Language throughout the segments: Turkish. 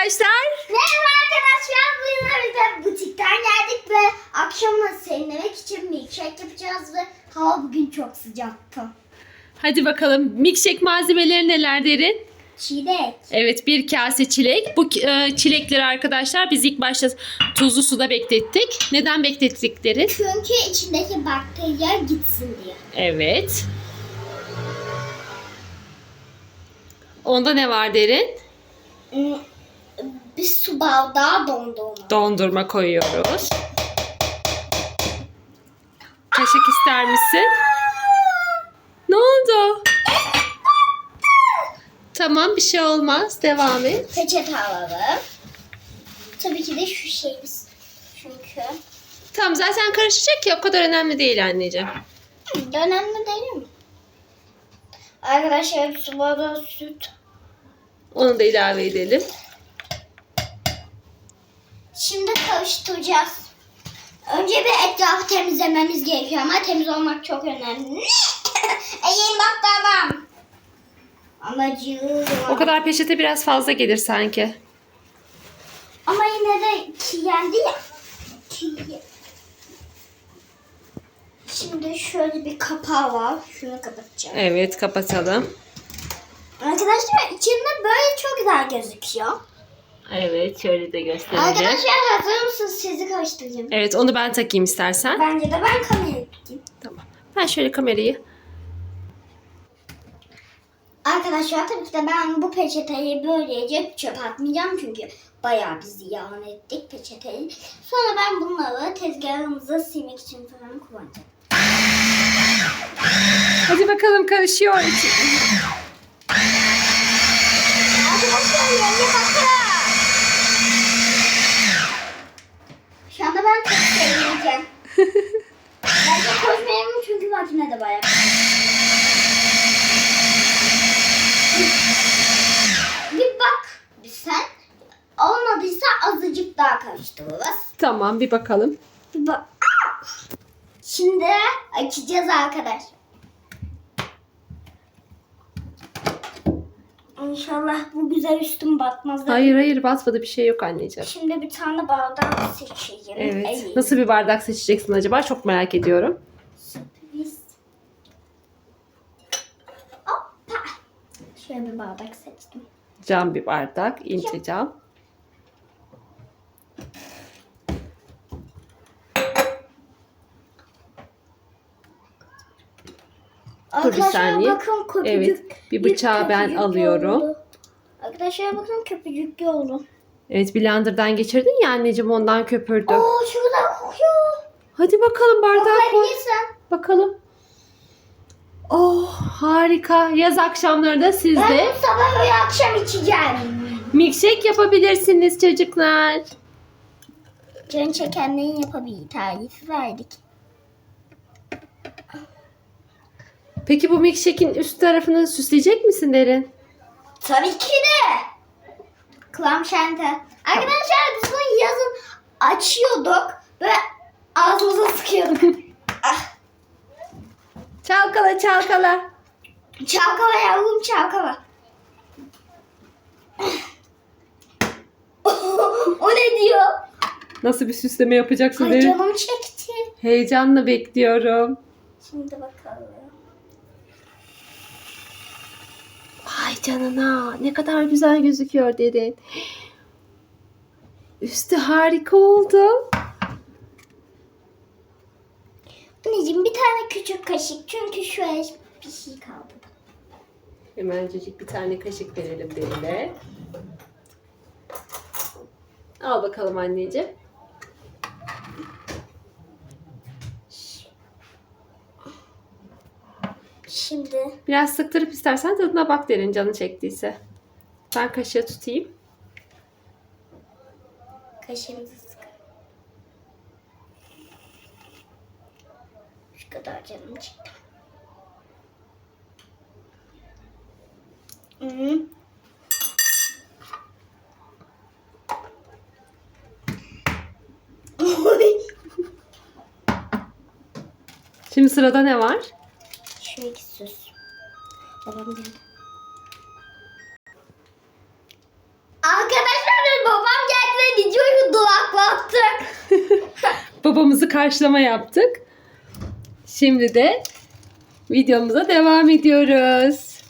arkadaşlar. Merhaba arkadaşlar. Bugün de butikten geldik ve akşama serinlemek için milkshake yapacağız ve hava bugün çok sıcaktı. Hadi bakalım milkshake malzemeleri neler derin? Çilek. Evet bir kase çilek. Bu e, çilekleri arkadaşlar biz ilk başta tuzlu suda beklettik. Neden beklettik derin? Çünkü içindeki bakteriler gitsin diye. Evet. Onda ne var derin? Bir su bardağı dondurma. Dondurma koyuyoruz. Kaşık ister misin? Ne oldu? Tamam bir şey olmaz. Devam et. Peçete alalım. Tabii ki de şu şeyimiz. Çünkü Tamam zaten karışacak ya o kadar önemli değil anneciğim. Hı, önemli değil mi? Arkadaşlar su bardağı süt. Onu da ilave edelim. Şimdi karıştıracağız. Önce bir etrafı temizlememiz gerekiyor ama temiz olmak çok önemli. Eğil bak. Anacığım. O kadar peçete biraz fazla gelir sanki. Ama yine de kirlendi ya. Şimdi şöyle bir kapağı var. Şunu kapatacağım. Evet kapatalım. Arkadaşlar içinde böyle çok güzel gözüküyor. Evet şöyle de gösterelim. Arkadaşlar hazır mısınız? Sizi karıştıracağım. Evet onu ben takayım istersen. Bence de ben kamerayı tutayım. Tamam. Ben şöyle kamerayı. Arkadaşlar tabii ki de ben bu peçeteyi böylece çöp atmayacağım çünkü bayağı biz ziyan ettik peçeteyi. Sonra ben bunları tezgahımıza silmek için falan kullanacağım. Hadi bakalım karışıyor. Arkadaşlar yenge bakın. Şu anda ben çok sevineceğim. Bence koşmayalım çünkü makine de bayağı. Bir bak bir sen. Olmadıysa azıcık Tamam bir bakalım. Bir bak. Şimdi açacağız arkadaş. İnşallah bu güzel üstüm batmaz. Hayır hayır basmadı bir şey yok anneciğim. Şimdi bir tane bardak seçeyim. Evet. Ay, Nasıl bir bardak seçeceksin acaba? Çok merak ediyorum. Sürpriz. Hoppa. Şöyle bir bardak seçtim. Cam bir bardak, ince cam. Dur bir saniye. bakın köpücük. Evet, bir bıçağı ben alıyorum. oldu. Arkadaşlar bakın köpücük oldu. Evet blenderdan geçirdin ya anneciğim ondan köpürdü. Oo şurada kokuyor. Hadi bakalım bardağı koy. Bakalım. Oh harika. Yaz akşamları da siz Ben de sabah ve akşam içeceğim. milkshake yapabilirsiniz çocuklar. Can çekenlerin yapabildiği tarifi verdik. Peki bu milkshake'in üst tarafını süsleyecek misin Derin? Tabii ki de. Klam şente. Arkadaşlar biz bunu yazın açıyorduk ve ağzımıza sıkıyorduk. ah, Çalkala çalkala. çalkala yavrum çalkala. o ne diyor? Nasıl bir süsleme yapacaksın Ay Derin? canım çekti. Heyecanla bekliyorum. Şimdi bakalım. Ay canına ne kadar güzel gözüküyor Derin. Üstü harika oldu. Anneciğim bir tane küçük kaşık çünkü şuraya bir şey kaldı. Hemencecik bir tane kaşık verelim Derin'e. Al bakalım anneciğim. Şimdi Biraz sıktırıp istersen tadına bak Derin canı çektiyse. Ben kaşığı tutayım. kaşığımızı sıkalım. Şu kadar canım çekti. Hı. Şimdi sırada ne var? Şu iki süs. Babam geldi. Arkadaşlar yaptık. Babamızı karşılama yaptık. Şimdi de videomuza devam ediyoruz.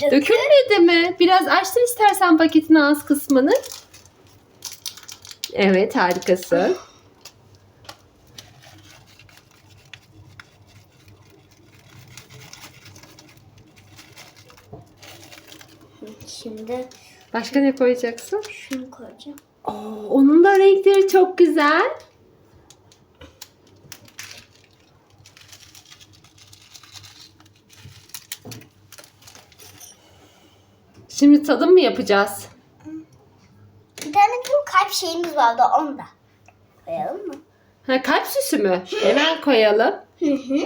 Dökülmedi mi? Biraz açtır istersen paketin ağız kısmını. Evet harikasın. Şimdi Başka ne koyacaksın? şunu koyacağım. Oo, onun da renkleri çok güzel. Şimdi tadım mı yapacağız? Bir tane bu kalp şeyimiz vardı onu da. Koyalım mı? Ha, kalp süsü mü? Hemen koyalım. Hı hı.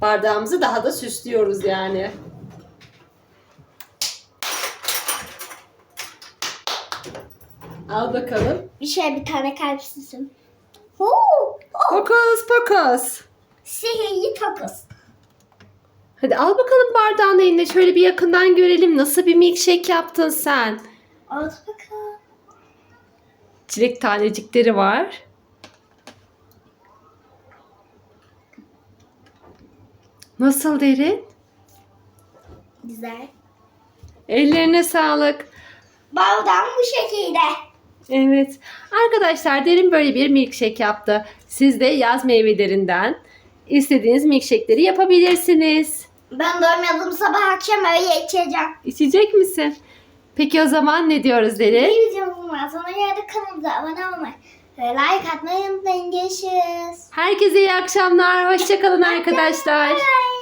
Bardağımızı daha da süslüyoruz yani. Al bakalım. Bir şey bir tane kalp süsüm. Huu! Oh, Fokus fokus. sihirli takas. Hadi al bakalım bardağını eline şöyle bir yakından görelim. Nasıl bir milkshake yaptın sen? Al bakalım. Çilek tanecikleri var. Nasıl derin? Güzel. Ellerine sağlık. Baldan bu şekilde. Evet. Arkadaşlar derin böyle bir milkshake yaptı. Siz de yaz meyvelerinden istediğiniz milkshake'leri yapabilirsiniz. Ben doymadım sabah akşam öyle içeceğim. İçecek misin? Peki o zaman ne diyoruz derin? Bir videomuzun var. Sonra yerde kanalımıza abone olmayı ve like atmayı unutmayın. Görüşürüz. Herkese iyi akşamlar. Hoşçakalın arkadaşlar. Bye.